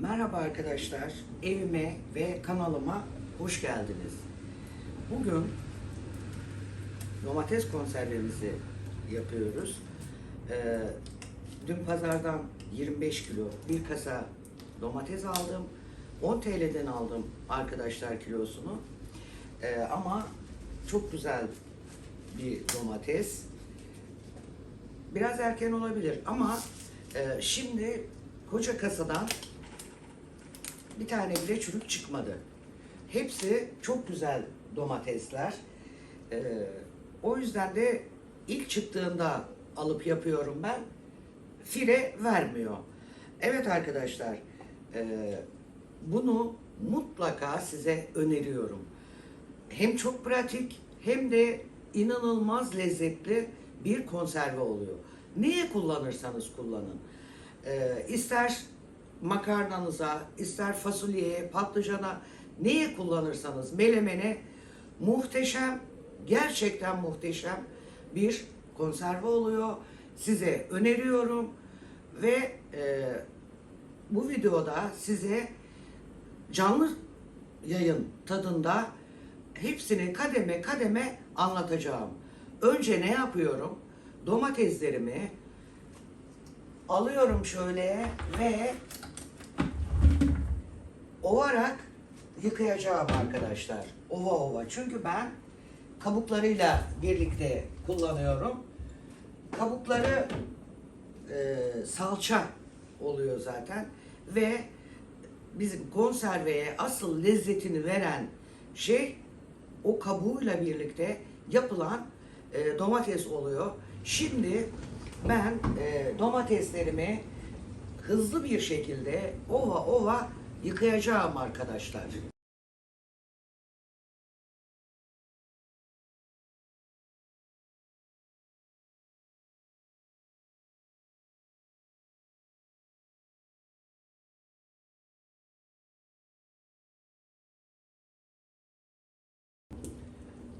Merhaba arkadaşlar, evime ve kanalıma hoş geldiniz. Bugün domates konservemizi yapıyoruz. Ee, dün pazardan 25 kilo bir kasa domates aldım. 10 TL'den aldım arkadaşlar kilosunu. Ee, ama çok güzel bir domates. Biraz erken olabilir ama e, şimdi koca kasadan bir tane bile çürük çıkmadı. Hepsi çok güzel domatesler. Ee, o yüzden de ilk çıktığında alıp yapıyorum ben. Fire vermiyor. Evet arkadaşlar, e, bunu mutlaka size öneriyorum. Hem çok pratik hem de inanılmaz lezzetli bir konserve oluyor. Neye kullanırsanız kullanın. Ee, ister makarnanıza, ister fasulyeye, patlıcana neye kullanırsanız melemene muhteşem, gerçekten muhteşem bir konserve oluyor. Size öneriyorum ve e, bu videoda size canlı yayın tadında hepsini kademe kademe anlatacağım. Önce ne yapıyorum? Domateslerimi alıyorum şöyle ve ovarak yıkayacağım arkadaşlar. Ova ova. Çünkü ben kabuklarıyla birlikte kullanıyorum. Kabukları e, salça oluyor zaten ve bizim konserveye asıl lezzetini veren şey o kabuğuyla birlikte yapılan e, domates oluyor. Şimdi ben e, domateslerimi hızlı bir şekilde ova ova yıkayacağım arkadaşlar.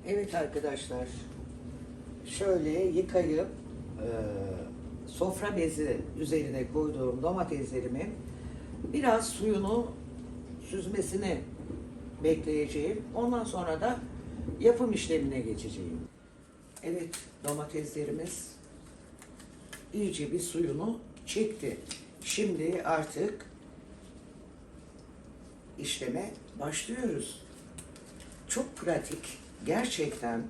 Evet arkadaşlar, şöyle yıkayıp e, sofra bezi üzerine koyduğum domateslerimin biraz suyunu süzmesini bekleyeceğim. Ondan sonra da yapım işlemine geçeceğim. Evet, domateslerimiz iyice bir suyunu çekti. Şimdi artık işleme başlıyoruz. Çok pratik, gerçekten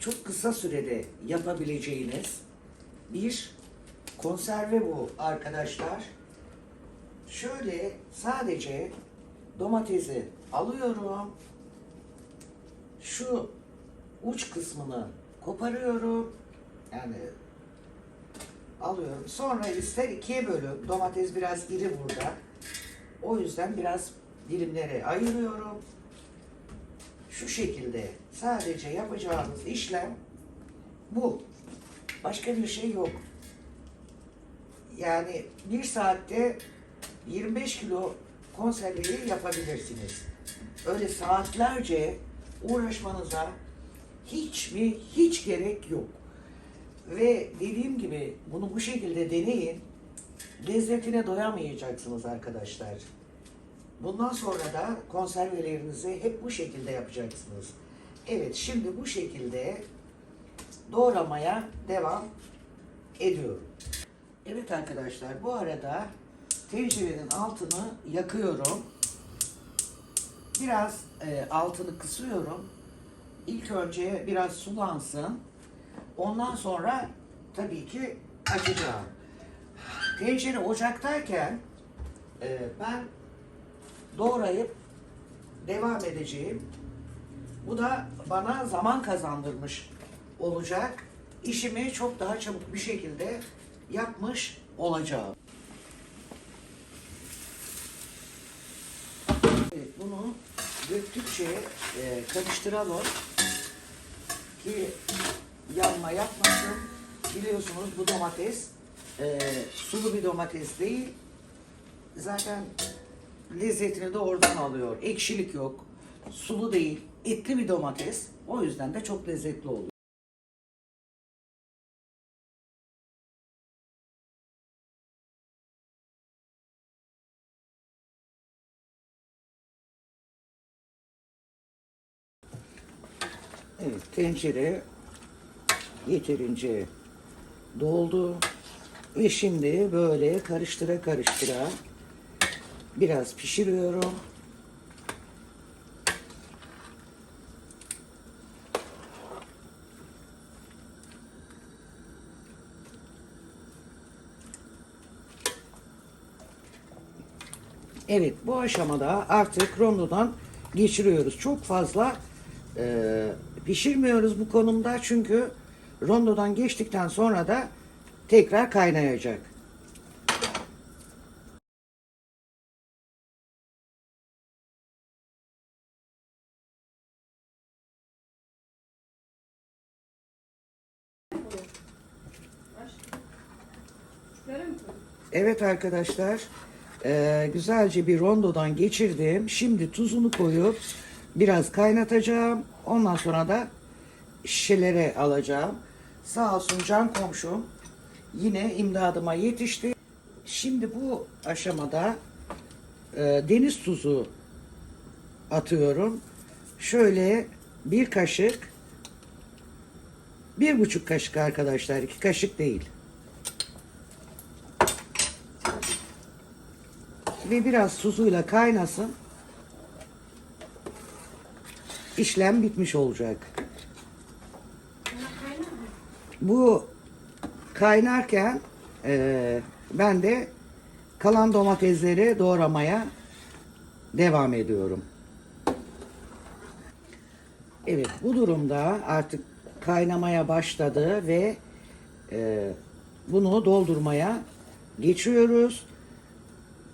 çok kısa sürede yapabileceğiniz bir konserve bu arkadaşlar. Şöyle sadece domatesi alıyorum. Şu uç kısmını koparıyorum. Yani alıyorum. Sonra ister ikiye bölüp domates biraz iri burada. O yüzden biraz dilimlere ayırıyorum. Şu şekilde sadece yapacağımız işlem bu. Başka bir şey yok. Yani bir saatte 25 kilo konserveyi yapabilirsiniz. Öyle saatlerce uğraşmanıza hiç mi hiç gerek yok. Ve dediğim gibi bunu bu şekilde deneyin. Lezzetine doyamayacaksınız arkadaşlar. Bundan sonra da konservelerinizi hep bu şekilde yapacaksınız. Evet şimdi bu şekilde doğramaya devam ediyorum. Evet arkadaşlar bu arada tencerenin altını yakıyorum. Biraz e, altını kısıyorum. İlk önce biraz sulansın. Ondan sonra tabii ki açacağım. Tencere ocaktayken e, ben doğrayıp devam edeceğim. Bu da bana zaman kazandırmış olacak. İşimi çok daha çabuk bir şekilde yapmış olacağım. Evet, bunu döktükçe e, karıştıralım ki yanma yapmasın. Biliyorsunuz bu domates e, sulu bir domates değil. Zaten lezzetini de oradan alıyor. Ekşilik yok. Sulu değil. Etli bir domates. O yüzden de çok lezzetli oluyor. Evet, tencere yeterince doldu. Ve şimdi böyle karıştıra karıştıra biraz pişiriyorum. Evet bu aşamada artık rondodan geçiriyoruz. Çok fazla e, pişirmiyoruz bu konumda çünkü rondodan geçtikten sonra da tekrar kaynayacak. Evet arkadaşlar e, güzelce bir rondodan geçirdim. Şimdi tuzunu koyup biraz kaynatacağım. Ondan sonra da şişelere alacağım. Sağ olsun can komşum yine imdadıma yetişti. Şimdi bu aşamada e, deniz tuzu atıyorum. Şöyle bir kaşık, bir buçuk kaşık arkadaşlar, iki kaşık değil. Ve biraz tuzuyla kaynasın. İşlem bitmiş olacak. Bu kaynarken e, ben de kalan domatesleri doğramaya devam ediyorum. Evet bu durumda artık kaynamaya başladı ve e, bunu doldurmaya geçiyoruz.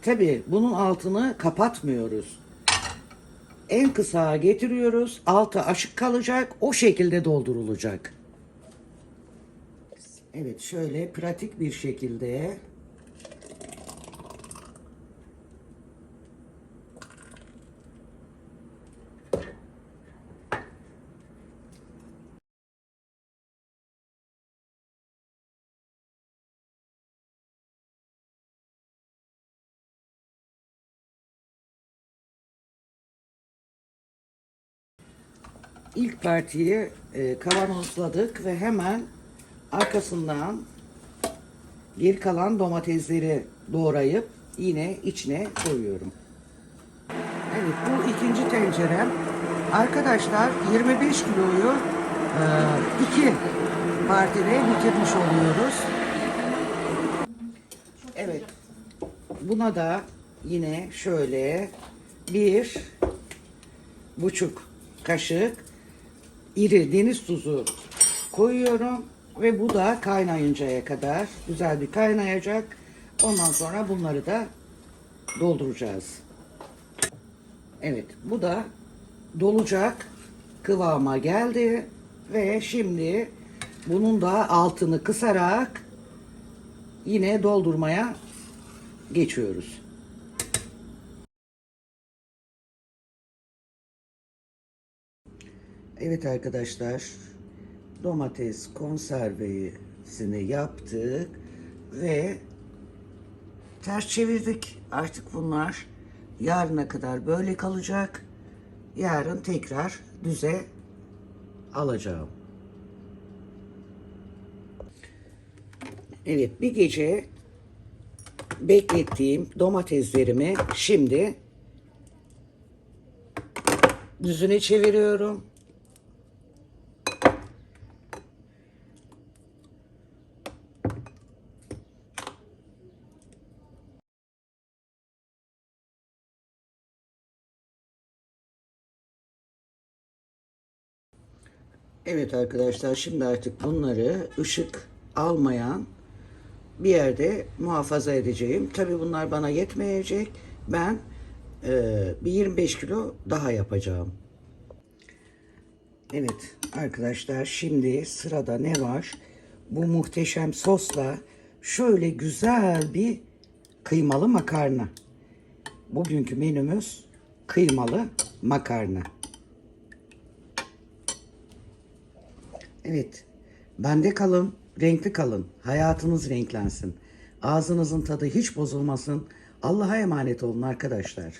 Tabii bunun altını kapatmıyoruz. En kısa getiriyoruz. Altı açık kalacak. O şekilde doldurulacak. Evet şöyle pratik bir şekilde ilk partiyi e, kavanozladık ve hemen arkasından geri kalan domatesleri doğrayıp yine içine koyuyorum. Evet bu ikinci tencerem. Arkadaşlar 25 kiloyu e, iki partide bitirmiş oluyoruz. Evet. Buna da yine şöyle bir buçuk kaşık iri deniz tuzu koyuyorum ve bu da kaynayıncaya kadar güzel bir kaynayacak. Ondan sonra bunları da dolduracağız. Evet, bu da dolacak kıvama geldi ve şimdi bunun da altını kısarak yine doldurmaya geçiyoruz. Evet arkadaşlar domates konservesini yaptık ve ters çevirdik. Artık bunlar yarına kadar böyle kalacak. Yarın tekrar düze alacağım. Evet bir gece beklettiğim domateslerimi şimdi düzüne çeviriyorum. Evet arkadaşlar şimdi artık bunları ışık almayan bir yerde muhafaza edeceğim. Tabi bunlar bana yetmeyecek. Ben e, bir 25 kilo daha yapacağım. Evet arkadaşlar şimdi sırada ne var? Bu muhteşem sosla şöyle güzel bir kıymalı makarna. Bugünkü menümüz kıymalı makarna. Evet. Bende kalın, renkli kalın. Hayatınız renklensin. Ağzınızın tadı hiç bozulmasın. Allah'a emanet olun arkadaşlar.